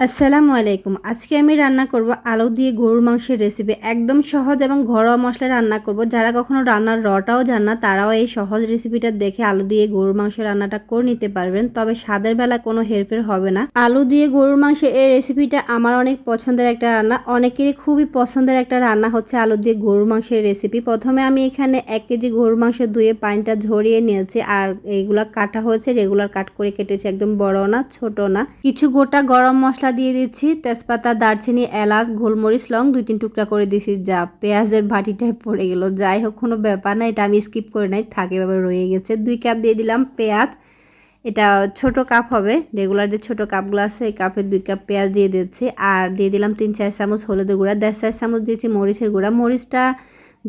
আসসালামু আলাইকুম। আজকে আমি রান্না করব আলু দিয়ে গরুর মাংসের রেসিপি একদম সহজ এবং ঘরোয়া মশলা রান্না করব। যারা কখনো রান্নার রটাও জান না, তারাও এই সহজ রেসিপিটা দেখে আলু দিয়ে গরুর মাংস রান্নাটা করে নিতে পারবেন। তবে স্বাদের বেলা কোনো হেরফের হবে না। আলু দিয়ে গরুর মাংসের এই রেসিপিটা আমার অনেক পছন্দের একটা রান্না। অনেকেরই খুবই পছন্দের একটা রান্না হচ্ছে আলু দিয়ে গরুর মাংসের রেসিপি প্রথমে আমি এখানে এক কেজি গরুর মাংস ধুয়ে পানিটা ঝরিয়ে নিয়েছি। আর এইগুলা কাটা হয়েছে রেগুলার কাট করে কেটেছি। একদম বড় না, ছোট না। কিছু গোটা গরম মশলা দিয়ে দিচ্ছি, তেজপাতা, দারচিনি, এলাচ, গোলমরিচ, লং দুই তিন টুকরা করে দিয়েছি যা পেঁয়াজের ভাটিটায় পড়ে গেল। যাই হোক, কোনো ব্যাপার না, এটা আমি স্কিপ করে নাই, থাকে, এভাবে রয়ে গেছে। দুই কাপ দিয়ে দিলাম পেঁয়াজ। এটা ছোট কাপ হবে রেগুলার যে ছোট কাপগুলো আছে, এই কাপের দুই কাপ পেঁয়াজ দিয়ে দিচ্ছি। আর দিয়ে দিলাম তিন, চার চামচ হলুদের গুঁড়া, দেড়, চার চামচ দিয়েছি মরিচের গুঁড়া। মরিচটা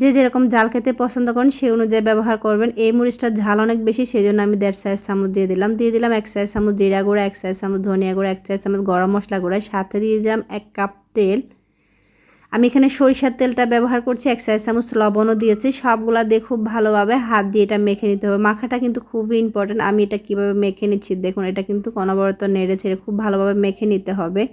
যে যেরকম ঝাল খেতে পছন্দ করেন, সেই অনুযায়ী ব্যবহার করবেন। এই মরিচটার ঝাল অনেক বেশি সেই জন্য আমি দেড় সাইজ চামচ দিয়ে দিলাম। দিয়ে দিলাম এক সাইজ চামচ জিরা গুঁড়া, এক সাইজ চামচ ধনিয়া গুঁড়া, এক সাইজ চামচ গরম মশলা গুঁড়া। সাথে দিয়ে দিলাম এক কাপ তেল। আমি এখানে সরিষার তেলটা ব্যবহার করছি, এক সাইজ চামচ লবণও দিয়েছি। সবগুলা দিয়ে খুব ভালোভাবে হাত দিয়ে এটা মেখে নিতে হবে। মাখাটা কিন্তু খুবই ইম্পর্টেন্ট আমি এটা কীভাবে মেখে নিচ্ছি, দেখুন, এটা কিন্তু অনবরত নেড়ে ছেড়ে খুব ভালোভাবে মেখে নিতে হবে।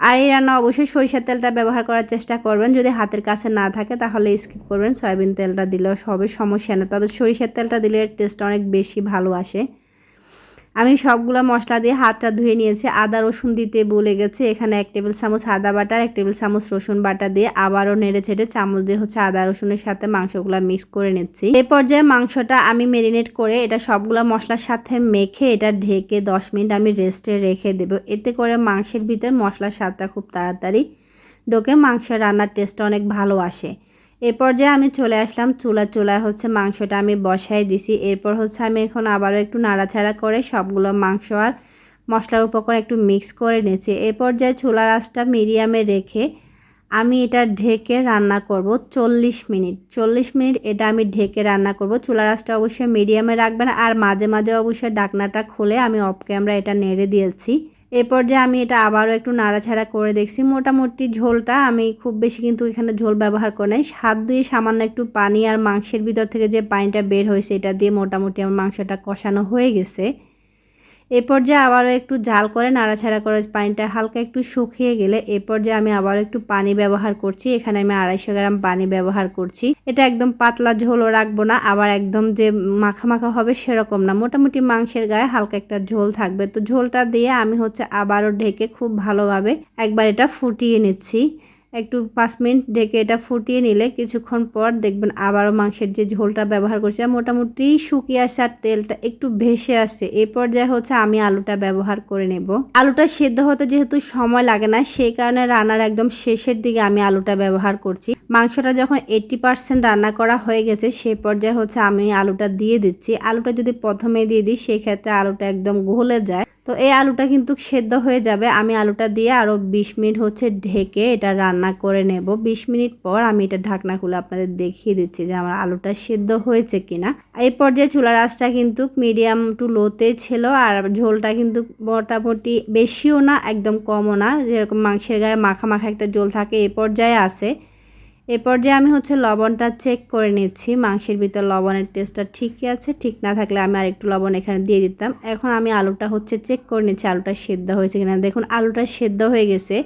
আর এই রান্না অবশ্যই সরিষার তেলটা ব্যবহার করার চেষ্টা করবেন। যদি হাতের কাছে না থাকে তাহলে স্কিপ করবেন। সয়াবিন তেলটা দিলেও সবে সমস্যা না তবে সরিষার তেলটা দিলে টেস্ট অনেক বেশি ভালো আসে। আমি সবগুলো মশলা দিয়ে হাতটা ধুয়ে নিয়েছি। আদা, রসুন দিতে বলে গেছে। এখানে এক টেবিল চামচ আদা বাটা, এক টেবিল চামচ রসুন বাটা দিয়ে আবারও নেড়ে ছেড়ে চামচ দিয়ে হচ্ছে আদা, রসুনের সাথে মাংসগুলো মিক্স করে নিচ্ছি। এই পর্যায়ে মাংসটা আমি মেরিনেট করে এটা সবগুলো মশলার সাথে মেখে এটা ঢেকে দশ মিনিট আমি রেস্টে রেখে দেব। এতে করে মাংসের ভিতর মশলার স্বাদটা খুব তাড়াতাড়ি ঢোকে। মাংসের রান্নার টেস্টটা অনেক ভালো আসে। এ পর্যায়ে আমি চলে আসলাম। চুলা চুলায় হচ্ছে মাংসটা আমি বসাই দিছি। এরপর হচ্ছে আমি এখন আবারও একটু নাড়াচাড়া করে সবগুলো মাংস আর মশলার উপকরণ একটু মিক্স করে নিয়েছি এ পর্যায়ে চুলার আঁচটা মিডিয়ামে রেখে আমি এটা ঢেকে রান্না করব চল্লিশ মিনিট। চল্লিশ মিনিট এটা আমি ঢেকে রান্না করব। চুলার আঁচটা অবশ্যই মিডিয়ামে রাখবেন আর মাঝে মাঝে অবশ্যই ডাকনাটা খুলে আমি অফ ক্যামেরা এটা নেড়ে দিয়েছি। এ যে আমি এটা আবারও একটু নাড়াছাড়া করে দেখছি। মোটামুটি ঝোলটা আমি খুব বেশি কিন্তু এখানে ঝোল ব্যবহার করে নাই। হাত দিয়ে সামান্য একটু পানি আর মাংসের ভিতর থেকে যে পানিটা বের হয়েছে, এটা দিয়ে মোটামুটি আমার মাংসটা কষানো হয়ে গেছে। এ পর্যায়ে আবারও একটু জাল করে নাড়াছাড়া করে পানিটা হালকা একটু শুকিয়ে গেলে এ পর্যায়ে আমি আবারও একটু পানি ব্যবহার করছি। এখানে আমি আড়াইশো গ্রাম পানি ব্যবহার করছি। এটা একদম পাতলা ঝোলও রাখব না, আবার একদম যে মাখা মাখা হবে সেরকম না। মোটামুটি মাংসের গায়ে হালকা একটা ঝোল থাকবে। তো ঝোলটা দিয়ে আমি হচ্ছে আবারও ঢেকে খুব ভালোভাবে একবার এটা ফুটিয়ে নিচ্ছি। একটু পাঁচ মিনিট ঢেকে এটা ফুটিয়ে নিলে কিছুক্ষণ পর দেখবেন আবারও মাংসের যে ঝোলটা ব্যবহার করছি মোটামুটি শুকিয়ে আসছে আর তেলটা একটু ভেসে আসছে। এই পর্যায়ে হচ্ছে আমি আলুটা ব্যবহার করে নেব। আলুটা সেদ্ধ হতে যেহেতু সময় লাগে না, সেই কারণে রান্নার একদম শেষের দিকে আমি আলুটা ব্যবহার করছি। মাংসটা যখন এইট্টি পার্সেন্ট রান্না করা হয়ে গেছে সেই পর্যায়ে হচ্ছে আমি আলুটা দিয়ে দিচ্ছি। আলুটা যদি প্রথমে দিয়ে দিই, সেক্ষেত্রে আলুটা একদম গলে যায়। তো এই আলুটা কিন্তু সেদ্ধ হয়ে যাবে। আমি আলুটা দিয়ে আরও বিশ মিনিট হচ্ছে ঢেকে এটা রান্না করে নেব। বিশ মিনিট পর আমি এটা ঢাকনা খুলে আপনাদের দেখিয়ে দিচ্ছি যে আমার আলুটা সেদ্ধ হয়েছে কিনা। এই পর্যায়ে চুলার আঁচটা কিন্তু মিডিয়াম টু লোতে ছিল আর ঝোলটা কিন্তু মোটামুটি বেশিও না, একদম কমও না। যেরকম মাংসের গায়ে মাখা মাখা একটা ঝোল থাকে, এ পর্যায়ে আছে। এ যে আমি হচ্ছে লবণটা চেক করে নিচ্ছি। মাংসের ভিতর লবণের টেস্টটা ঠিকই আছে, ঠিক না থাকলে আমি আরেকটু লবণ এখানে দিয়ে দিতাম। এখন আমি আলুটা হচ্ছে চেক করে নিচ্ছি, আলুটা সেদ্ধ হয়েছে কিনা। দেখুন, আলুটা সেদ্ধ হয়ে গেছে।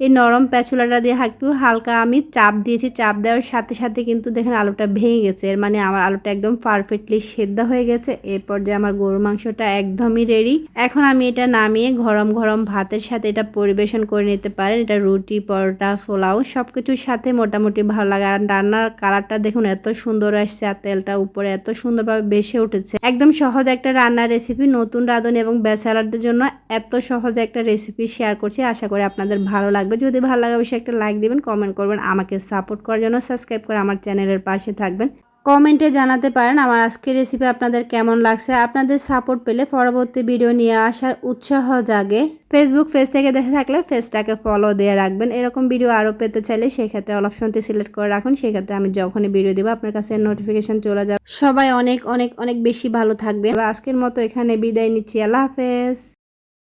এই নরম প্যাচুলাটা দিয়ে একটু হালকা আমি চাপ দিয়েছি, চাপ দেওয়ার সাথে সাথে কিন্তু দেখেন আলুটা ভেঙে গেছে। এর মানে আমার আলুটা একদম পারফেক্টলি সেদ্ধ হয়ে গেছে। এরপর যে আমার গরু মাংসটা একদমই রেডি এখন আমি এটা নামিয়ে গরম গরম ভাতের সাথে এটা পরিবেশন করে নিতে পারেন। এটা রুটি, পরোটা, পোলাও সব কিছুর সাথে মোটামুটি ভালো লাগে। আর রান্নার কালারটা দেখুন এত সুন্দর আসছে আর তেলটা উপরে এত সুন্দরভাবে বেসে উঠেছে। একদম সহজ একটা রান্নার রেসিপি নতুন রাঁধুনি এবং ব্যাচেলারদের জন্য এত সহজ একটা রেসিপি শেয়ার করছি। আশা করি আপনাদের ভালো লাগবে। লাগবে যদি ভালো লাগে অবশ্যই একটা লাইক দিবেন কমেন্ট করবেন। আমাকে সাপোর্ট করার জন্য সাবস্ক্রাইব করে আমার চ্যানেলের পাশে থাকবেন। কমেন্টে জানাতে পারেন আমার আজকের রেসিপি আপনাদের কেমন লাগছে। আপনাদের সাপোর্ট পেলে পরবর্তী ভিডিও নিয়ে আসার উৎসাহ জাগে। ফেসবুক পেজ থেকে দেখে থাকলে পেজটাকে ফলো দিয়ে রাখবেন। এরকম ভিডিও আরও পেতে চাইলে সেক্ষেত্রে অল অপশনটি সিলেক্ট করে রাখুন। সেক্ষেত্রে আমি যখনই ভিডিও দেবো আপনার কাছে নোটিফিকেশান চলে যাবে। সবাই অনেক অনেক অনেক বেশি ভালো থাকবে আজকের মতো এখানে বিদায় নিচ্ছি। আল্লাহ হাফেজ।